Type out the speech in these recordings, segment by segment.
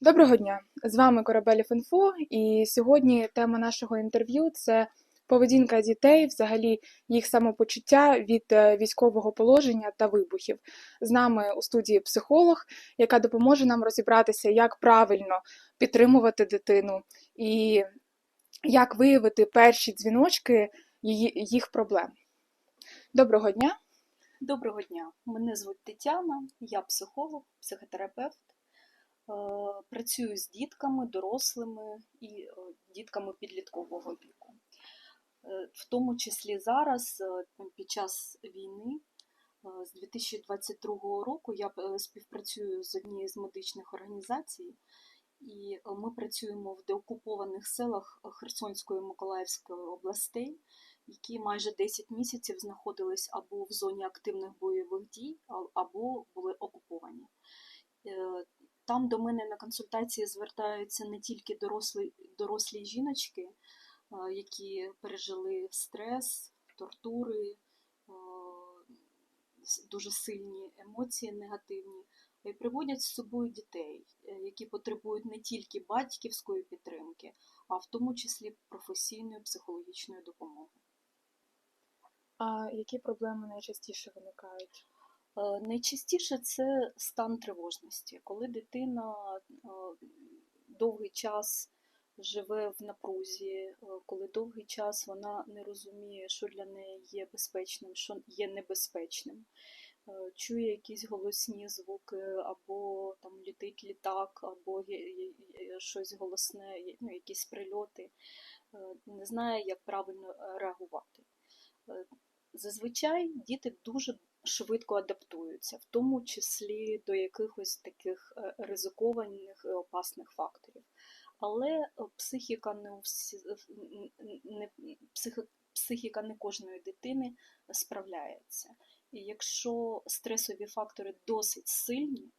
Доброго дня! З вами Корабель Інфо, і сьогодні тема нашого інтерв'ю це поведінка дітей, взагалі їх самопочуття від е, військового положення та вибухів. З нами у студії психолог, яка допоможе нам розібратися, як правильно підтримувати дитину і як виявити перші дзвіночки їх проблем. Доброго дня! Доброго дня, мене звуть Тетяна, я психолог, психотерапевт. Е, Працюю з дітками, дорослими і е, дітками підліткового віку. Е, В тому числі зараз, під час війни, з 2022 року, я співпрацюю з однією з медичних організацій, і ми працюємо в деокупованих селах Херсонської і Миколаївської областей, які майже 10 місяців знаходились або в зоні активних бойових дій, або були окуповані. Там до мене на консультації звертаються не тільки дорослі, дорослі жіночки, е, які пережили стрес, тортури, е, дуже сильні емоції негативні, й приводять з собою дітей, е, які потребують не тільки батьківської підтримки, а в тому числі професійної психологічної допомоги. А які проблеми найчастіше виникають? Е, Найчастіше це стан тривожності, коли дитина е, довгий час живе в напрузі, е, коли довгий час вона не розуміє, що для неї є безпечним, що є небезпечним, чує якісь голосні звуки, або там літить літак, або щось голосне, ну, якісь прильоти, не знає, як правильно реагувати. Зазвичай діти дуже швидко адаптуються, в тому числі до якихось таких е, ризикованих і опасних факторів. Але е, психіка не, н- не, психі, психіка не кожної дитини справляється. І якщо стресові фактори досить сильні,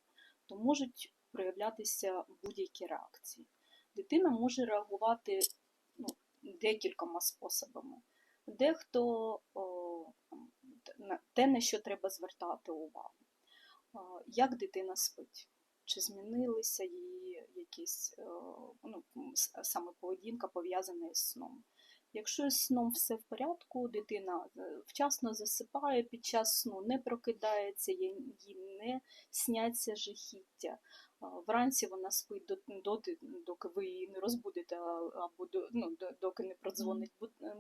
то можуть проявлятися будь-які реакції. Дитина може реагувати ну, декількома способами. Дехто о, те, на що треба звертати увагу. Як дитина спить? Чи змінилися її якісь е, ну, саме поведінка пов'язана із сном? Якщо з сном все в порядку, дитина е, вчасно засипає, під час сну не прокидається, їй їй не сняться жахіття. Вранці вона спить до, доти, доки ви її не розбудите, або до, ну, доки не продзвонить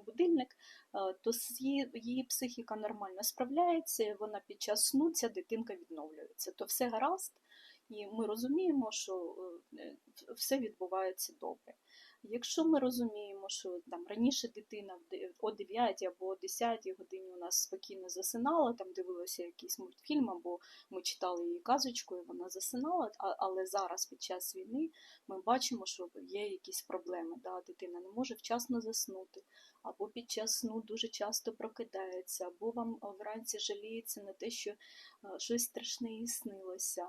будильник, е, то її, її психіка нормально справляється, вона під час сну ця дитинка відновлюється. То все гаразд, і ми розуміємо, що е, все відбувається добре. Якщо ми розуміємо, що там раніше дитина о 9 або о 10 годині у нас спокійно засинала, там дивилася якийсь мультфільм, або ми читали її казочку, і вона засинала, але зараз під час війни ми бачимо, що є якісь проблеми. Да? Дитина не може вчасно заснути, або під час сну дуже часто прокидається, або вам вранці жаліється на те, що щось страшне їй снилося.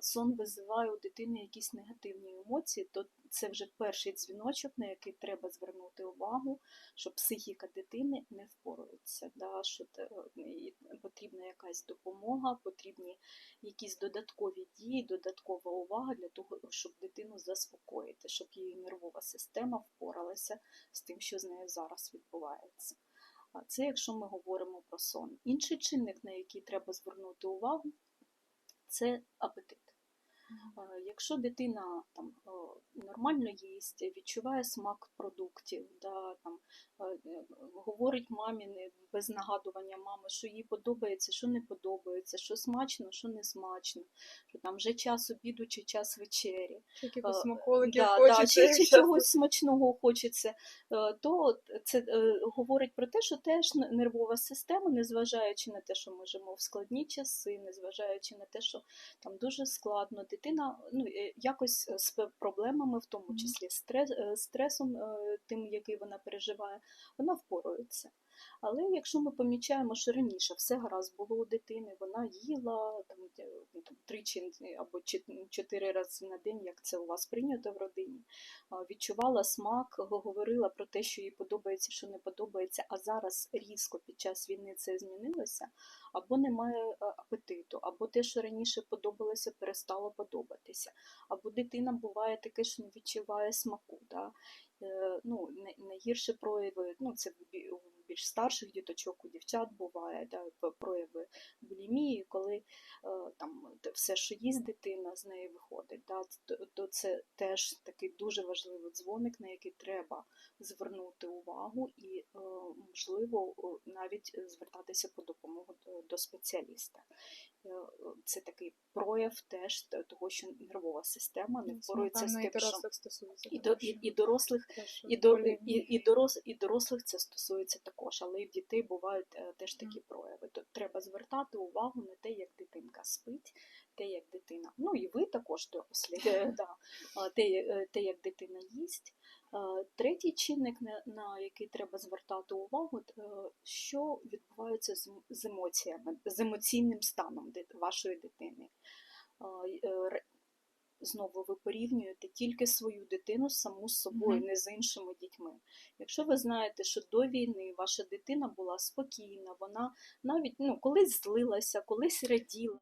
Сон визиває у дитини якісь негативні емоції, то це вже перший дзвіночок, на який треба звернути увагу, що психіка дитини не впорується, да? що потрібна якась допомога, потрібні якісь додаткові дії, додаткова увага для того, щоб дитину заспокоїти, щоб її нервова система впоралася з тим, що з нею зараз відбувається. Це якщо ми говоримо про сон. Інший чинник, на який треба звернути увагу, це апетит. Е, Якщо дитина там е, нормально їсть, відчуває смак продуктів, да, там, е, говорить мамі без нагадування мами, що їй подобається, що не подобається, що смачно, що не смачно, що там вже час обіду чи час вечері, якихось смаколиків да, хочеться? да, чи, чи чогось смачного хочеться, то це говорить про те, що теж нервова система, незважаючи на те, що ми живемо в складні часи, незважаючи на те, що там дуже складно, дитина ну, е, якось з проблемами, в тому числі стрес, е, стресом, е, тим, який вона переживає, вона впорується. Але якщо ми помічаємо, що раніше все гаразд було у дитини, вона їла там, е, ну, тричі або чотири рази на день, як це у вас прийнято в родині, відчувала смак, говорила про те, що їй подобається, що не подобається, а зараз різко під час війни це змінилося, або немає е, апетиту, або те, що раніше подобалося, перестало подобатися, або дитина буває таке, що не відчуває смаку. Да? Е, Ну, найгірші прояви, ну це у більш старших діточок, у дівчат буває да, прояви булімії, коли е, там все, що їсть дитина, з неї виходить. Да, то, це теж такий дуже важливий дзвоник, на який треба звернути увагу і, е, можливо, навіть звертатися по допомогу до, до спеціаліста. Е, Це такий прояв теж того, що нервова система не Це, впорається з тим, що і, до, і, і дорослих Теж і, до, і, і, дорос, і дорослих це стосується також, але і в дітей бувають е, теж такі прояви. То треба звертати увагу на те, як дитинка спить, те, як дитина. Ну і ви також дорослі, да, те, е, те, як дитина їсть. Е, Третій чинник, на, який треба звертати увагу, е, що відбувається з, ем- емоціями, з емоційним станом вашої дитини. Е, Знову ви порівнюєте тільки свою дитину саму з собою, Мгм. не з іншими дітьми. Якщо ви знаєте, що до війни ваша дитина була спокійна, вона навіть ну, колись злилася, колись раділа,